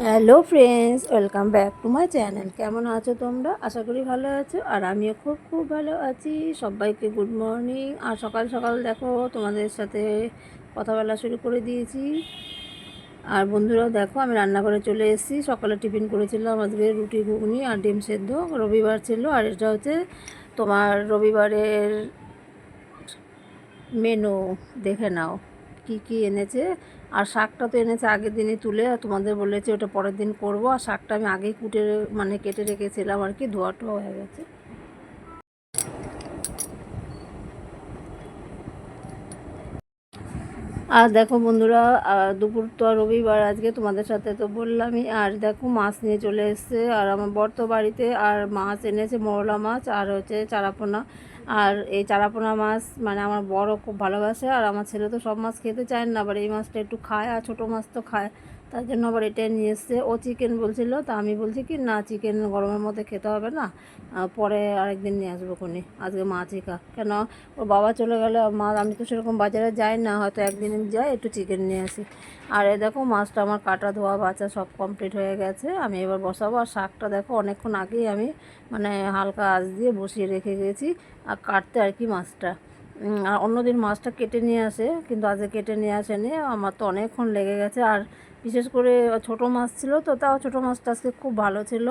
Hello friends, welcome back to my channel. কেমন আছো তোমরা? আশা করি ভালো আছো, আর আমিও খুব খুব ভালো আছি। সবাইকে গুড মর্নিং। আর সকাল সকাল দেখো, তোমাদের সাথে কথা বলা শুরু করে দিয়েছি। আর বন্ধুরাও দেখো, আমি রান্না করে চলে এসেছি। সকালে টিফিন করেছিলাম আজকে রুটি ঘুগনি আর ডিম সেদ্ধ। রবিবার ছিল, আর এটা হচ্ছে তোমার রবিবারের মেনু। দেখে নাও। কি কি এনেছে? আর শাকটা তো এনেছে আগের দিনই তুলে তোমাদের বলেছে ওটা পরের দিন করব। আর শাকটা আমি আগেই কুটে মানে কেটে রেখেছিলাম আর কি ধোয়া টোয়া হয়ে গেছে। আর দেখো বন্ধুরা দুপুর তো আর রবিবার, আজকে তোমাদের সাথে তো বললামই। আর দেখো মাছ নিয়ে চলে এসছে, আর আমার বর তো বাড়িতে, আর মাছ এনেছে মরলা মাছ, আর হচ্ছে চারাপোনা। আর এই চারাপোনা মাছ মানে আমার বড় খুব ভালোবাসে, আর আমার ছেলে তো সব মাছ খেতে চায় না, আবার এই মাছটা একটু খায়, আর ছোটো মাছ তো খায়। তার জন্য আবার এটাই নিয়ে এসছে। ও চিকেন বলছিল, তা আমি বলছি কি, না চিকেন গরমের মধ্যে খেতে হবে না। পরে আরেকদিন নিয়ে আসব কোনি আজকে মাছই খা কেন? ওর বাবা চলে গেলে, মা, আমি তো সেরকম বাজারে যাই না, হয়তো একদিন যাই একটু চিকেন নিয়ে আসি। আর এ দেখো, মাছটা আমার কাটা ধোয়া বাছা সব কমপ্লিট হয়ে গেছে। আমি এবার বসাবো। আর শাকটা দেখো, অনেকক্ষণ আগেই আমি মানে হালকা আঁচ দিয়ে বসিয়ে রেখে গেছি। আর কাটতে আর কি মাছটা। আর অন্যদিন মাছটা কেটে নিয়ে আসে, কিন্তু আজকে কেটে নিয়ে আসেনি। আমার তো অনেকক্ষণ লেগে গেছে। আর বিশেষ করে ছোট মাছ ছিল তো, তাও ছোট মাছটা আজকে খুব ভালো ছিল।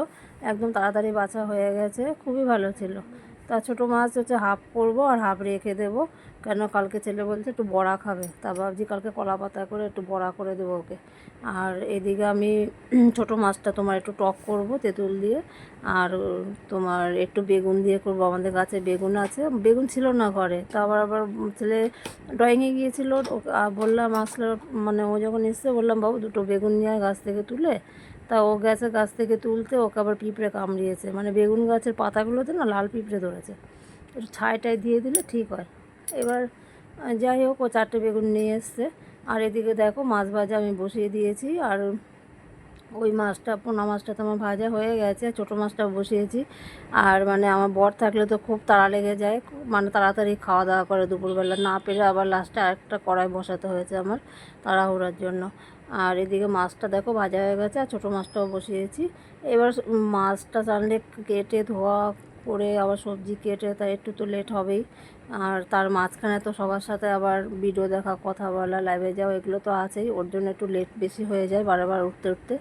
একদম তাড়াতাড়ি বাছা হয়ে গেছে, খুবই ভালো ছিল। তা ছোটো মাছ হচ্ছে হাফ করব আর হাফ রেখে দেবো। কেন? কালকে ছেলে বলছে একটু বড়া খাবে। তা ভাবছি কালকে কলা পাতা করে একটু বড়া করে দেবো ওকে। আর এদিকে আমি ছোটো মাছটা তোমার একটু টক করব তেঁতুল দিয়ে। আর তোমার একটু বেগুন দিয়ে করব। আমাদের গাছে বেগুন আছে। বেগুন ছিল না ঘরে। তা আবার আবার ছেলে ড্রয়িংয়ে গিয়েছিল। বললাম, আসলে মানে ও যখন এসছে, বললাম, বাবু, দুটো বেগুন নিয়ে গাছ থেকে তুলে। তা ও গেছে গাছ থেকে তুলতে, ওকে আবার পিঁপড়ে কামড়িয়েছে। মানে বেগুন গাছের পাতাগুলোতে না লাল পিঁপড়ে ধরেছে। একটু ছাইটাই দিয়ে দিলে ঠিক হয়। এবার যাই হোক, ও চারটে বেগুন নিয়ে এসছে। আর এদিকে দেখো, মাছ ভাজা আমি বসিয়ে দিয়েছি। আর ওই মাছটা, পোনা মাছটা তো আমার ভাজা হয়ে গেছে, ছোটো মাছটা বসিয়েছি। আর মানে আমার বর থাকলে তো খুব তাড়া লেগে যায় মানে তাড়াতাড়ি খাওয়া দাওয়া করে দুপুরবেলা। না পেলে আবার লাস্টে আরেকটা কড়াই বসাতে হয়েছে আমার তাড়াহুড়ার জন্য। আর এদিকে মাছটা দেখো ভাজা হয়ে গেছে, আর ছোটো মাছটাও বসিয়েছি। এবার মাছটা জানলে কেটে ধোয়া করে আবার সবজি কেটে তাই একটু তো লেট হবেই। আর তার মাঝখানে তো সবার সাথে আবার ভিডিও দেখা, কথা বলা লাইভে যাওয়া এগুলো তো আছেই। ওর জন্য একটু লেট বেশি হয়ে যায় বারবার উঠতে উঠতে।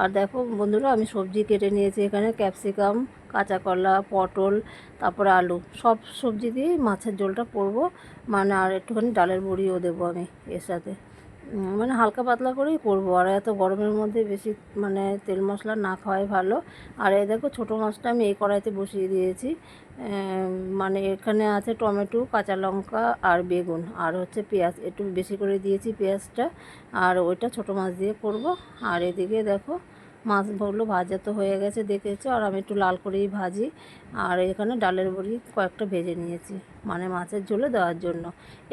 আর দেখো বন্ধুরা, আমি সবজি কেটে নিয়েছি এখানে। ক্যাপসিকাম কাঁচা কলা পটল, তারপরে আলু। সব সবজি দিয়েই মাছের ঝোলটা করব। মানে আর একটুখানি ডালের বড়িও দেবো আমি এর সাথে। মানে হালকা পাতলা করেই করব। আর এত গরমের মধ্যে বেশি মানে তেল মশলা না খাওয়াই ভালো। আর এই দেখো ছোটো মাছটা আমি এই কড়াইতে বসিয়ে দিয়েছি। মানে এখানে আছে টমেটো, কাঁচা লঙ্কা আর বেগুন। আর হচ্ছে পেঁয়াজ, একটু বেশি করে দিয়েছি পেঁয়াজটা। আর ওইটা ছোটো মাছ দিয়ে করব। আর এদিকে দেখো মাছগুলো ভাজা তো হয়ে গেছে দেখেছ, আর আমি একটু লাল করেই ভাজি। আর এখানে ডালের বড়ি কয়েকটা ভেজে নিয়েছি মানে মাছের ঝোলে দেওয়ার জন্য।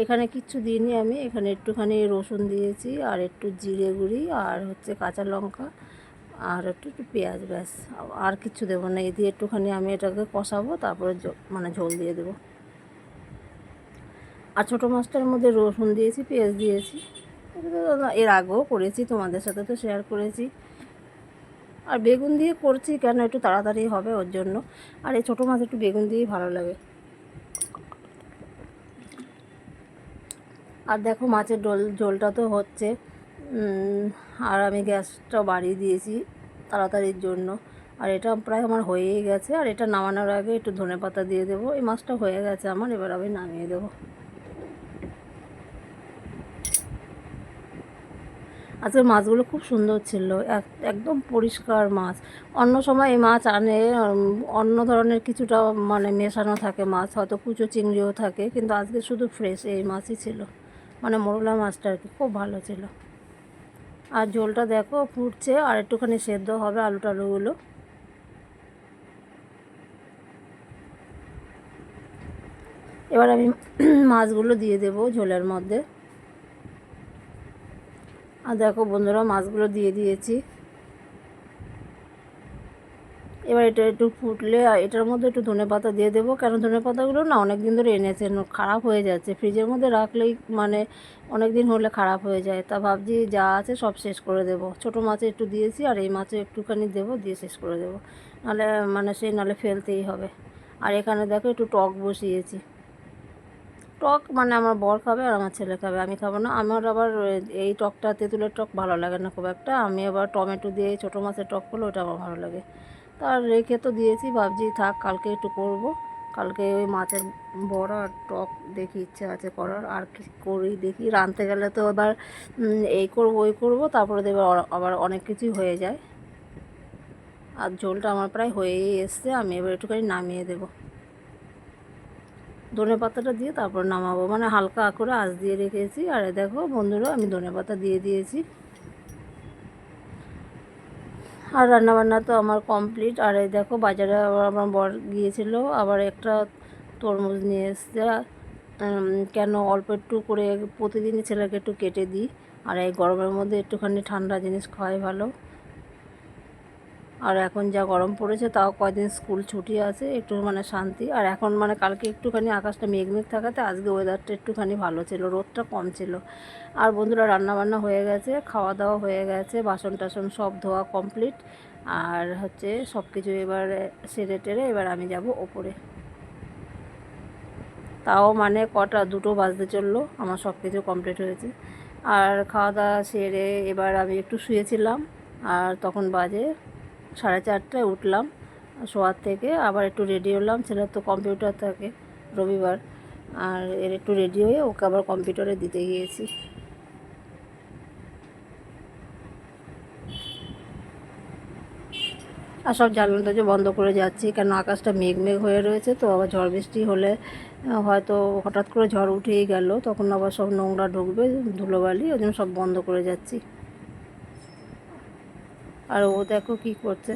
এখানে কিচ্ছু দিইনি আমি, এখানে একটুখানি রসুন দিয়েছি, আর একটু জিরে গুঁড়ি, আর হচ্ছে কাঁচা লঙ্কা, আর একটু একটু পেঁয়াজ, ব্যাস। আর কিছু দেবো না, এই দিয়ে একটুখানি আমি এটাকে কষাবো, তারপরে মানে ঝোল দিয়ে দেবো। আর ছোটো মাছটার মধ্যে রসুন দিয়েছি, পেঁয়াজ দিয়েছি। এর আগেও করেছি, তোমাদের সাথে তো শেয়ার করেছি। আর বেগুন দিয়ে করছি কেন একটু তাড়াতাড়ি হবে ওর জন্য। আর এই ছোটো মাছ একটু বেগুন দিয়েই ভালো লাগে। আর দেখো মাছের ডোল, ঝোলটা তো হচ্ছে। আর আমি গ্যাসটা বাড়িয়ে দিয়েছি তাড়াতাড়ির জন্য। আর এটা প্রায় আমার হয়েই গেছে। আর এটা নামানোর আগে একটু ধনে পাতা দিয়ে দেবো। এই মাছটা হয়ে গেছে আমার, এবার আমি নামিয়ে দেবো। আজকে মাছগুলো খুব সুন্দর ছিল। এক- একদম পরিষ্কার মাছ। অন্য সময় এই মাছ আনে অন্য ধরনের কিছুটা মানে মেশানো থাকে মাছ, হয়তো কুচো চিংড়িও থাকে, কিন্তু আজকে শুধু ফ্রেশ এই মাছই ছিল। মানে মোরলা মাছটা আর কি, খুব ভালো ছিল। আর ঝোলটা দেখো, ফুটছে, আর একটুখানি সেদ্ধ হবে আলু টালুগুলো এবার আমি মাছগুলো দিয়ে দেবো ঝোলের মধ্যে। আর দেখো বন্ধুরা, মাছগুলো দিয়ে দিয়েছি। এবার এটা একটু ফুটলে এটার মধ্যে একটু ধনে পাতা দিয়ে দেবো, কেন ধনে পাতাগুলো না অনেক দিন ধরে এনেছেন খারাপ হয়ে যাচ্ছে। ফ্রিজের মধ্যে রাখলেই মানে অনেক দিন হলে খারাপ হয়ে যায়। তা ভাবছি যা আছে সব শেষ করে দেবো। ছোটো মাছে একটু দিয়েছি, আর এই মাছে একটুখানি দেবো, দিয়ে শেষ করে দেবো। নাহলে মানে সেই নাহলে ফেলতেই হবে। আর এখানে দেখো একটু টক বসিয়েছি। টক মানে আমার বর খাবে আর আমার ছেলে খাবে, আমি খাব না। আমার আবার এই টকটা, তেঁতুলের টক ভালো লাগে না খুব একটা। আমি আবার টমেটো দিয়ে ছোটো মাছের টক করলে ওটা আমার ভালো লাগে। তার রেখে তো দিয়েছি, ভাবছি থাক, কালকে একটু করব। কালকে ওই মাছের বড়া আর টক দেখি, ইচ্ছে আছে করার। আর কি করি দেখি, রাঁধতে গেলে তো এবার এই করব, ওই করব, তারপরে দেবে আবার অনেক কিছুই হয়ে যায়। আর ঝোলটা আমার প্রায় হয়েই এসছে, আমি এবার একটুখানি নামিয়ে দেবো। ধনে পাতাটা দিয়ে তারপর নামাবো। মানে হালকা করে আঁচ দিয়ে রেখেছি। আর দেখো বন্ধুরা, আমি ধনে পাতা দিয়ে দিয়েছি। আর রান্নাবান্না তো আমার কমপ্লিট। আর এই দেখো বাজারে আবার আমার বর গিয়েছিল, আবার একটা তরমুজ নিয়ে এসছে। কেন অল্প একটু করে প্রতিদিনই ছেলেকে একটু কেটে দিই। আর এই গরমের মধ্যে একটুখানি ঠান্ডা জিনিস খাওয়াই ভালো। আর এখন যা গরম পড়েছে তাও কয়দিন স্কুল ছুটি আছে, একটু মানে শান্তি। আর এখন মানে কালকে একটুখানি আকাশটা মেঘ মেঘ থাকাতে আজকে ওয়েদারটা একটুখানি ভালো ছিল, রোদটা কম ছিল। আর বন্ধুরা রান্নাবান্না হয়ে গেছে খাওয়া দাওয়া হয়ে গেছে বাসন টাসন সব ধোয়া কমপ্লিট আর হচ্ছে সব কিছু এবার সেরে টেরে এবার আমি যাব ওপরে। তাও মানে কটা, দুটো বাজতে চলল, আমার সব কিছু কমপ্লিট হয়েছে। আর খাওয়া দাওয়া সেরে এবার আমি একটু শুয়েছিলাম, আর তখন বাজে সাড়ে চারটায় উঠলাম, শোয়ার থেকে। আবার একটু রেডি হলাম ছেলের তো কম্পিউটার থাকে রবিবার। আর এর একটু রেডি হয়ে ওকে আবার কম্পিউটারে দিতে গিয়েছি। আর সব জানলা দরজা বন্ধ করে যাচ্ছি, কেন আকাশটা মেঘ মেঘ হয়ে রয়েছে তো, আবার ঝড় বৃষ্টি হলে হয়তো হঠাৎ করে ঝড় উঠেই গেল। তখন আবার সব নোংরা ঢুকবে, ধুলোবালি, ওই জন্য সব বন্ধ করে যাচ্ছি। আর ও দেখো কি করছে।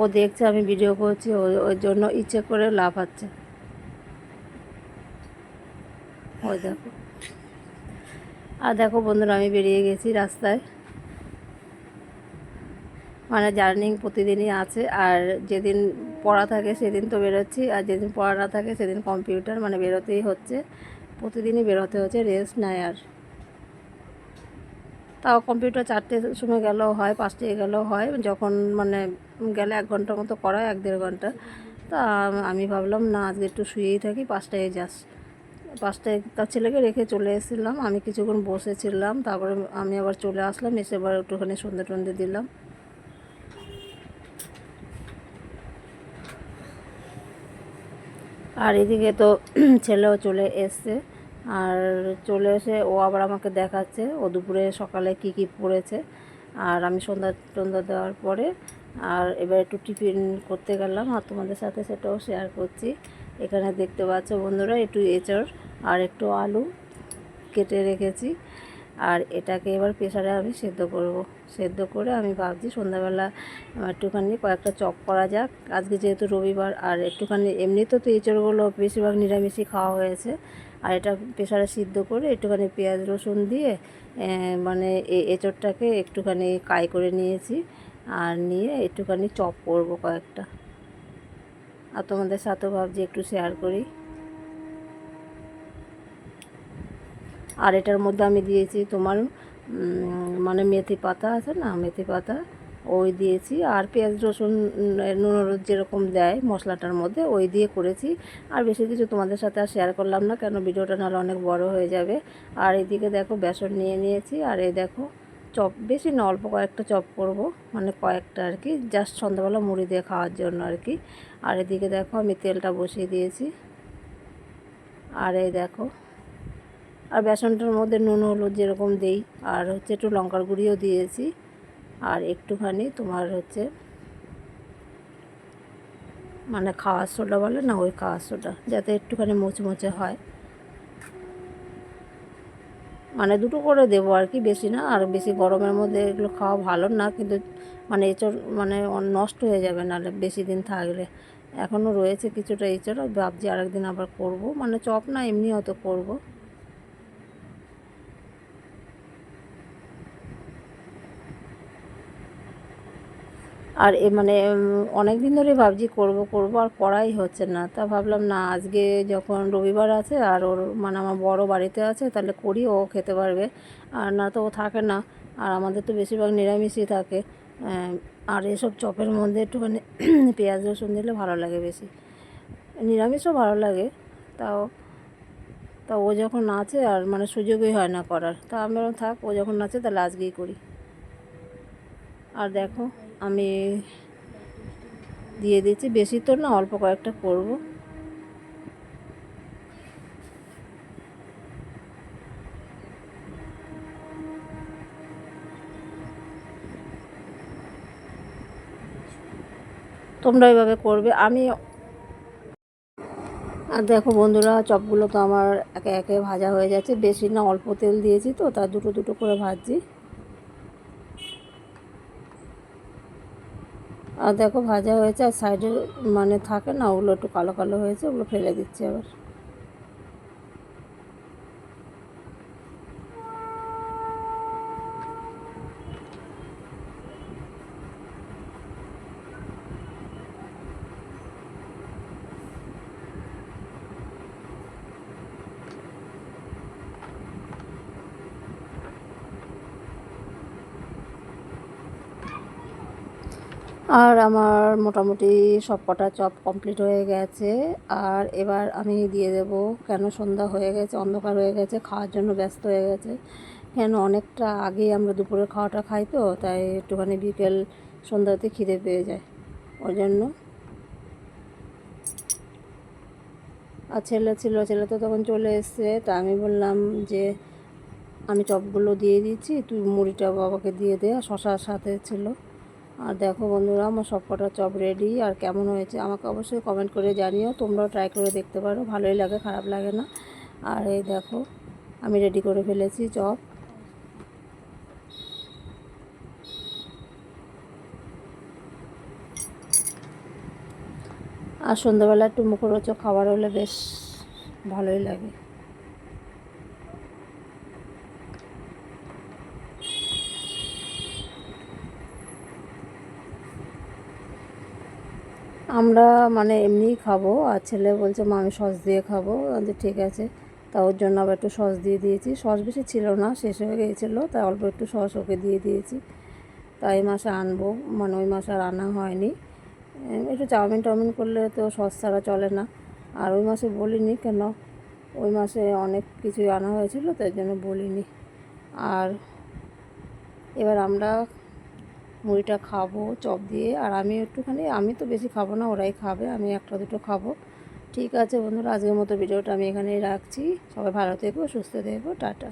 ও দেখছে, আমি ভিডিও করছি, ও, ওর জন্য ইচ্ছে করে লাফাচ্ছে। ওই দেখো। আর দেখো বন্ধুরা, আমি বেরিয়ে গেছি রাস্তায়। মানে জার্নিং প্রতিদিনই আছে, আর যেদিন পড়া থাকে সেদিন তো বেরোচ্ছি, আর যেদিন পড়া না থাকে সেদিন কম্পিউটার মানে বেরোতেই হচ্ছে। প্রতিদিনই বেরোতে হচ্ছে, রেস্ট নেয় আর। তাও কম্পিউটার চারটে সময় গেলেও হয় পাঁচটায় গেলেও হয়। যখন মানে গেলে এক ঘণ্টার মতো করায়, এক দেড় ঘণ্টা। তা আমি ভাবলাম, না, আজকে একটু শুয়েই থাকি, পাঁচটায় যাস। পাঁচটায় তার ছেলেকে রেখে চলে এসেছিলাম। আমি কিছুক্ষণ বসেছিলাম। তারপরে আমি আবার চলে আসলাম। এসে এবার একটুখানি সন্ধে টন্ধে দিলাম। আর এদিকে তো ছেলেও চলে এসছে। আর চলে এসে ও আবার আমাকে দেখাচ্ছে। ও দুপুরে, সকালে কি কি পড়েছে। আর আমি সন্ধ্যা টন্ধ্যা দেওয়ার পরে আর এবার একটু টিফিন করতে গেলাম আর তোমাদের সাথে সেটাও শেয়ার করছি। এখানে দেখতে পাচ্ছ বন্ধুরা, একটু এঁচড় আর একটু আলু কেটে রেখেছি। আর এটাকে এবার প্রেশারে আমি সেদ্ধ করব। সেদ্ধ করে আমি ভাবছি সন্ধ্যাবেলা একটুখানি কয়েকটা চপ করা যাক। আজকে যেহেতু রবিবার আর একটুখানি এমনিতেও তো এঁচড়গুলো বেশিরভাগ নিরামিষই খাওয়া হয়েছে। আর এটা প্রেশারে সিদ্ধ করে একটুখানি পেঁয়াজ রসুন দিয়ে মানে এঁচড়টাকে একটুখানি কাই করে নিয়েছি আর নিয়ে একটুখানি চপ করব কয়েকটা। আর তোমাদের সাথেও ভাবছি একটু শেয়ার করি। আর এটার মধ্যে আমি দিয়েছি তোমার মানে মেথি পাতা আছে না, মেথি পাতা। ওই দিয়েছি। আর পেঁয়াজ, রসুন নুন যেরকম দেয় মশলাটার মধ্যে, ওই দিয়ে করেছি। আর বেশি কিছু তোমাদের সাথে আর শেয়ার করলাম না, কেন ভিডিওটা নাহলে অনেক বড় হয়ে যাবে। আর এদিকে দেখো বেসন নিয়ে নিয়েছি। আর এই দেখো চপ, বেশি না, অল্প কয়েকটা চপ করব মানে কয়েকটা আর কি জাস্ট সন্ধ্যাবেলা মুড়ি দিয়ে খাওয়ার জন্য আর কি। আর এদিকে দেখো আমি তেলটা বসিয়ে দিয়েছি। আর এই দেখো, আর বেসনটার মধ্যে নুন, হলুদ যেরকম দেই, আর হচ্ছে একটু লঙ্কার গুঁড়িও দিয়েছি। আর একটুখানি তোমার হচ্ছে মানে খাওয়ার সোডা বলে না, ওই খাওয়ার সোডা, যাতে একটুখানি মুচমুচে হয়। মানে দুটো করে দেবো আর কি, বেশি না, আর বেশি গরমের মধ্যে এগুলো খাওয়া ভালো না, কিন্তু মানে এঁচড় মানে নষ্ট হয়ে যাবে নাহলে বেশি দিন থাকলে। এখনও রয়েছে কিছুটা এঁচড়, ভাবছি আরেকদিন আবার করব। মানে চপ না এমনি হয়তো করব। আর এ মানে অনেক দিন ধরে ভাবছি করব করব আর করাই হচ্ছে না। তা ভাবলাম না, আজকে যখন রবিবার আছে আর ওর মানে আমার বড় বাড়িতে আছে, তাহলে করি, ও খেতে পারবে। আর না তো ও থাকে না, আর আমাদের তো বেশিরভাগ নিরামিষই থাকে। আর এসব চপের মধ্যে একটুখানি পেঁয়াজ, রসুন দিলে ভালো লাগে বেশি। নিরামিষও ভালো লাগে, তাও, তা ও যখন আছে আর মানে সুযোগই হয় না করার। তা আমি থাক, ও যখন আছে তাহলে আজকেই করি। আর দেখো আমি দিয়ে দিচ্ছি। বেশি তো না, অল্প কয়েকটা করব। তোমরা এইভাবে করবে। আমি আর দেখো বন্ধুরা, চপগুলো তো আমার একে একে ভাজা হয়ে যাচ্ছে। বেশি না, অল্প তেল দিয়েছি তো তার দুটো দুটো করে ভাজছি। আর দেখো ভাজা হয়েছে আর সাইডে মানে থাকে না, ওগুলো একটু কালো কালো হয়েছে, ওগুলো ফেলে দিচ্ছি আবার। আর আমার মোটামুটি সব কটা চপ কমপ্লিট হয়ে গেছে। আর এবার আমি দিয়ে দেব কেন সন্ধ্যা হয়ে গেছে, অন্ধকার হয়ে গেছে, খাওয়ার জন্য ব্যস্ত হয়ে গেছে। কেন অনেকটা আগে আমরা দুপুরের খাওয়াটা খাই তো, তাই একটুখানি বিকেল সন্ধ্যাতে খিদে পেয়ে যায়। ওই জন্য। আর ছেলে ছিল, ছেলে তো তখন চলে এসছে, তা আমি বললাম যে আমি চপগুলো দিয়ে দিচ্ছি, তুই মুড়িটা বাবাকে দিয়ে দে শশার সাথে ছিল। আর দেখো বন্ধুরা, আমার সব কটা চপ রেডি আর কেমন হয়েছে আমাকে অবশ্যই কমেন্ট করে জানিও। তোমরাও ট্রাই করে দেখতে পারো, ভালোই লাগে, খারাপ লাগে না। আর এই দেখো, আমি রেডি করে ফেলেছি চপ। আর সন্ধ্যাবেলা একটু মুখরোচক খাবার হলে বেশ ভালোই লাগে। আমরা মানে এমনিই খাব, আর ছেলে বলছে, মা, আমি সস দিয়ে খাব। ঠিক আছে। তা ওর জন্য আবার একটু সস দিয়ে দিয়েছি। সস বেশি ছিল না, শেষ হয়ে গিয়েছিল তাই অল্প একটু সস ওকে দিয়ে দিয়েছি। তাই এই মাসে আনব মানে ওই মাসে আর আনা হয়নি। একটু চাউমিন টাউমিন করলে তো সস ছাড়া চলে না। আর ওই মাসে বলিনি কেন? ওই মাসে অনেক কিছুই আনা হয়েছিল, তাই জন্য বলিনি। আর এবার আমরা মুড়িটা খাব, চপ দিয়ে। আর আমি একটুখানি, আমি তো বেশি খাব না, ওরাই খাবে, আমি একটা দুটো খাব। ঠিক আছে বন্ধুরা, আজকের মতো ভিডিওটা আমি এখানেই রাখছি। সবাই ভালো থেকো, সুস্থ থেকো, টাটা।